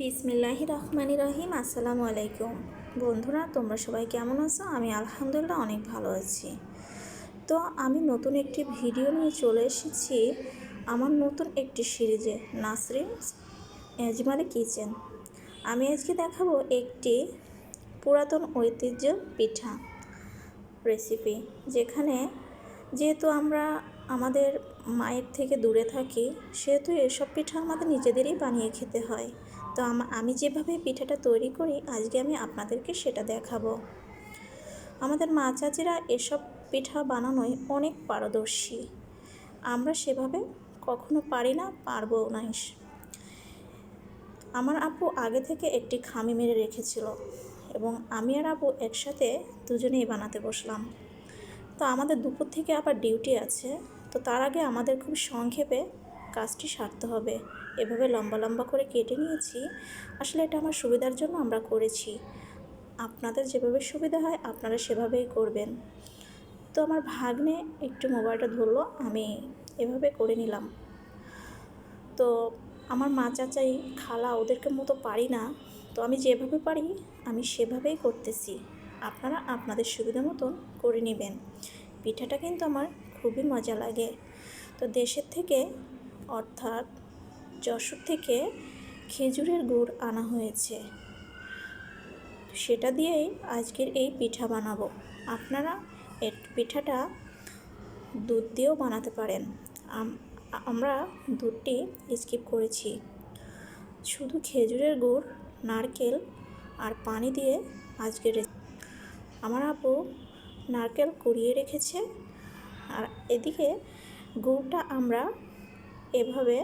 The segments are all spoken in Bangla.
বিসমিল্লাহি রহমানি রহিম, আসসালামু আলাইকুম। বন্ধুরা, তোমরা সবাই কেমন আছো? আমি আলহামদুলিল্লাহ অনেক ভালো আছি। তো আমি নতুন একটি ভিডিও নিয়ে চলে এসেছি। আমার নতুন একটি সিরিজে, নাসরিন এজমালি কিচেন। আমি আজকে দেখাবো একটি পুরাতন ঐতিহ্য পিঠা রেসিপি যেখানে যেহেতু আমরা আমাদের মায়ের থেকে দূরে থাকি, সেহেতু এসব পিঠা আমাদের নিজেদেরই বানিয়ে খেতে হয়। তো আমি যেভাবে পিঠাটা তৈরি করি, আজকে আমি আপনাদেরকে সেটা দেখাবো। আমাদের মা চাচিরা এসব পিঠা বানানোয় অনেক পারদর্শী। আমরা সেভাবে কখনো পারি না পারব না আমার আপু আগে থেকে একটি খামি মেরে রেখেছিল এবং আমি আর আপু একসাথে দুজনেই বানাতে বসলাম। তো আমাদের দুপুর থেকে আবার ডিউটি আছে, তো তার আগে আমাদের খুব সংক্ষেপে কাজটি সারতে হবে। এভাবে লম্বা লম্বা করে কেটে নিয়েছি। আসলে এটা আমার সুবিধার জন্য আমরা করেছি। আপনাদের যেভাবে সুবিধা হয় আপনারা সেভাবেই করবেন। তো আমার ভাগ্নে একটু মোবাইলটা ধরলো, আমি এভাবে করে নিলাম। তো আমার মা চাচাই খালা ওদেরকে মতো পারি না। তো আমি যেভাবে পারি, আমি সেভাবেই করতেছি। আপনারা আপনাদের সুবিধা মতন করে নেবেন। পিঠাটা কিন্তু আমার খুবই মজা লাগে। তো দেশের থেকে অর্থাৎ যশোর থেকে খেজুরের গুড় আনা হয়েছে। সেটা দিয়েই আজকের এই পিঠা বানাবো। আপনারা এর পিঠাটা দুধ দিয়েও বানাতে পারেন। আমরা দুধটি স্কিপ করেছি। শুধু খেজুরের গুড়, নারকেল আর পানি দিয়ে আজকের আমার আপু নারকেল কুড়িয়ে রেখেছে। আর এদিকে গুড়টা আমরা এভাবে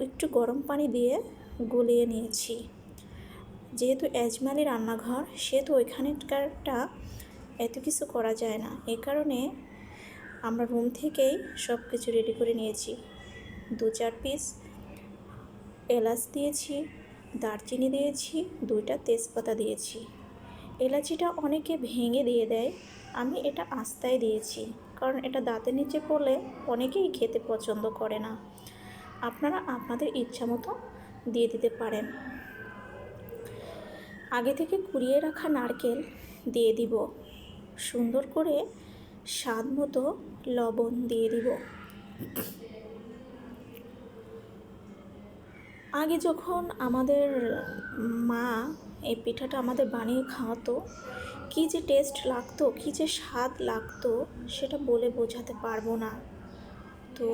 একটু গরম পানি দিয়ে গলিয়ে নিয়েছি। যেহেতু এজমালি রান্নাঘর, সেহেতু ওইখানেরটা এত কিছু করা যায় না। এ কারণে আমরা রুম থেকেই সব কিছু রেডি করে নিয়েছি। দু চার পিস এলাচ দিয়েছি, দারচিনি দিয়েছি, দুইটা তেজপাতা দিয়েছি। এলাচিটা অনেকে ভেঙে দিয়ে দেয়, আমি এটা আস্তায় দিয়েছি। কারণ এটা দাঁতের নিচে পড়লে অনেকেই খেতে পছন্দ করে না। আপনারা আপনাদের ইচ্ছা মতো দিয়ে দিতে পারেন। আগে থেকে কুড়িয়ে রাখা নারকেল দিয়ে দিব। সুন্দর করে স্বাদ মতো লবণ দিয়ে দিব। আগে যখন আমাদের মা এই পিঠাটা আমাদের বানিয়ে খাওয়াতো, কী যে টেস্ট লাগতো, কী যে স্বাদ লাগতো, সেটা বলে বোঝাতে পারব না। তো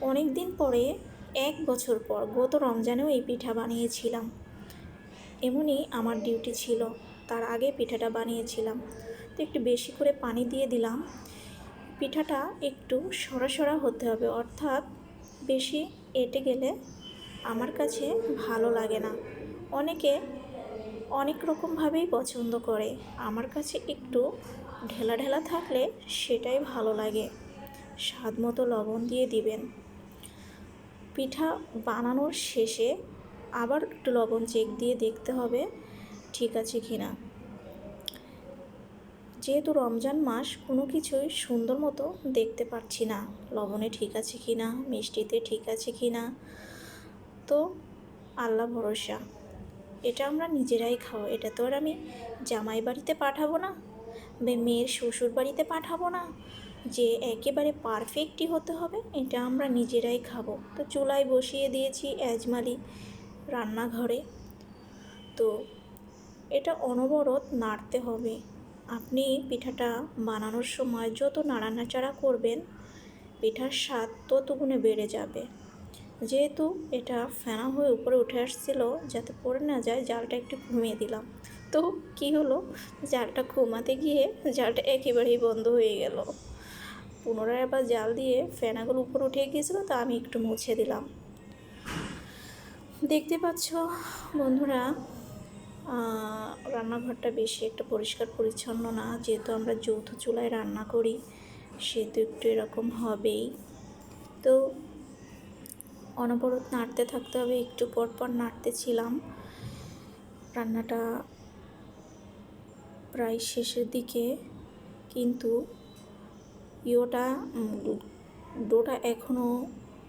অনেক দিন পরে, এক বছর পর গত রমজানেও এই পিঠা বানিয়েছিলাম। এমনই আমার ডিউটি ছিল, তার আগে পিঠাটা বানিয়েছিলাম। তো একটু বেশি করে পানি দিয়ে দিলাম। পিঠাটা একটু সরা সরা হতে হবে, অর্থাৎ বেশি এঁটে গেলে আমার কাছে ভালো লাগে না। অনেকে অনেক রকমভাবেই পছন্দ করে, আমার কাছে একটু ঢেলা ঢেলা থাকলে সেটাই ভালো লাগে। স্বাদ মতো লবণ দিয়ে দিবেন। পিঠা বানানোর শেষে আবার একটু লবণ চেক দিয়ে দেখতে হবে ঠিক আছে কি না। যেহেতু রমজান মাস, কোনো কিছুই সুন্দর মতো দেখতে পাচ্ছি না। লবণে ঠিক আছে কি না, মিষ্টিতে ঠিক আছে কি না, তো আল্লাহ ভরসা। এটা আমরা নিজেরাই খাও এটা তো আর আমি জামাই বাড়িতে পাঠাবো না মেয়ের শ্বশুর বাড়িতে পাঠাবো না। যে একেবারে পারফেক্টই হতে হবে, এটা আমরা নিজেরাই খাব। তো চুলায় বসিয়ে দিয়েছি অ্যাজমালি রান্নাঘরে। তো এটা অনবরত নাড়তে হবে। আপনি পিঠাটা বানানোর সময় যত নাড়ানাচাড়া করবেন, পিঠার স্বাদ তত গুণে বেড়ে যাবে। যেহেতু এটা ফেনা হয়ে উপরে উঠে আসছিল, যাতে পড়ে না যায়, জালটা একটু ঘুমিয়ে দিলাম। তো কি হলো? জালটা ঘুমাতে গিয়ে জালটা একেবারেই বন্ধ হয়ে গেল। পুনরায় আবার জাল দিয়ে ফেনাগুলো উপর উঠে গিয়েছিল, তা আমি একটু মুছে দিলাম। দেখতে পাচ্ছ বন্ধুরা রান্নাঘরটা বেশি একটা পরিষ্কার পরিচ্ছন্ন না, যেহেতু আমরা যৌথ চুলায় রান্না করি, সেহেতু একটু এরকম হবেই। তো অনবরত নাড়তে থাকতে হবে, একটু পর পর নাড়তেছিলাম রান্নাটা প্রায় শেষের দিকে, কিন্তু ইয়োটা ডোটা এখনও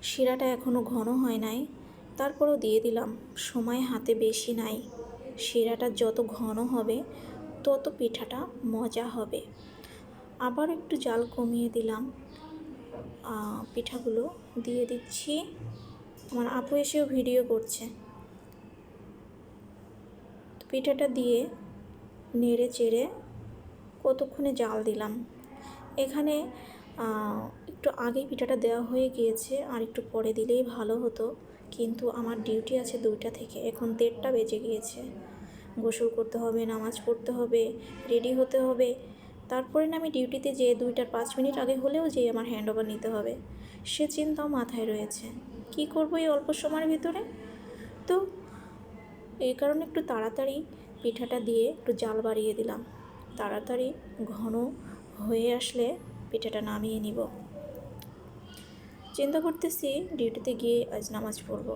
শিরাটা এখনও ঘন হয় নাই। তারপরেও দিয়ে দিলাম। সময় হাতে বেশি নাই। শিরাটা যত ঘন হবে, তত পিঠাটা মজা হবে। আবার একটু জাল কমিয়ে দিলাম। পিঠাগুলো দিয়ে দিচ্ছি। আমার আপু এসেও ভিডিও করছে। পিঠাটা দিয়ে নেড়ে চেড়ে কতক্ষণে জাল দিলাম? এখানে একটু আগেই পিঠাটা দেওয়া হয়ে গিয়েছে, আর একটু পরে দিলেই ভালো হতো। কিন্তু আমার ডিউটি আছে দুইটা থেকে, এখন দেড়টা বেজে গিয়েছে। গোসল করতে হবে, নামাজ পড়তে হবে, রেডি হতে হবে। তারপরে না আমি ডিউটিতে যেয়ে দুইটার পাঁচ মিনিট আগে হলেও যে আমার হ্যান্ড ওভার নিতে হবে। সে চিন্তাও মাথায় রয়েছে। কি করব এই অল্প সময়ের ভিতরে? তো, এই কারণে একটু তাড়াতাড়ি পিঠাটা দিয়ে একটু জাল বাড়িয়ে দিলাম। তাড়াতাড়ি ঘন হয়ে আসলে পিঠাটা নামিয়ে নিব। চিন্তা করতেছি ডিউটিতে গিয়ে আজ নামাজ পড়ব।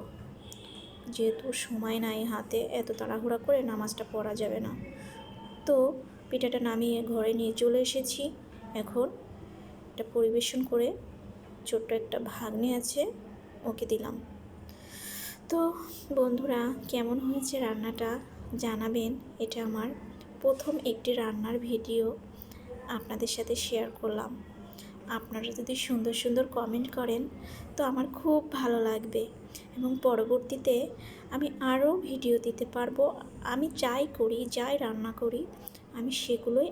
যেহেতু সময় নাই হাতে, এত তাড়াহুড়া করে নামাজটা পড়া যাবে না। তো পিঠাটা নামিয়ে ঘরে নিয়ে চলে এসেছি। এখন এটা পরিবেশন করে ছোট্ট একটা ভাগ্নে আছে, ওকে দিলাম। তো বন্ধুরা, কেমন হয়েছে রান্নাটা জানাবেন। এটা আমার প্রথম একটি রান্নার ভিডিও। আপনাদের সাথে শেয়ার করলাম। আপনারা যদি সুন্দর সুন্দর কমেন্ট করেন, তো আমার খুব ভালো লাগবে। এবং পরবর্তীতে আমি আরও ভিডিও দিতে পারব। আমি যাই করি, যাই রান্না করি, আমি সেগুলোই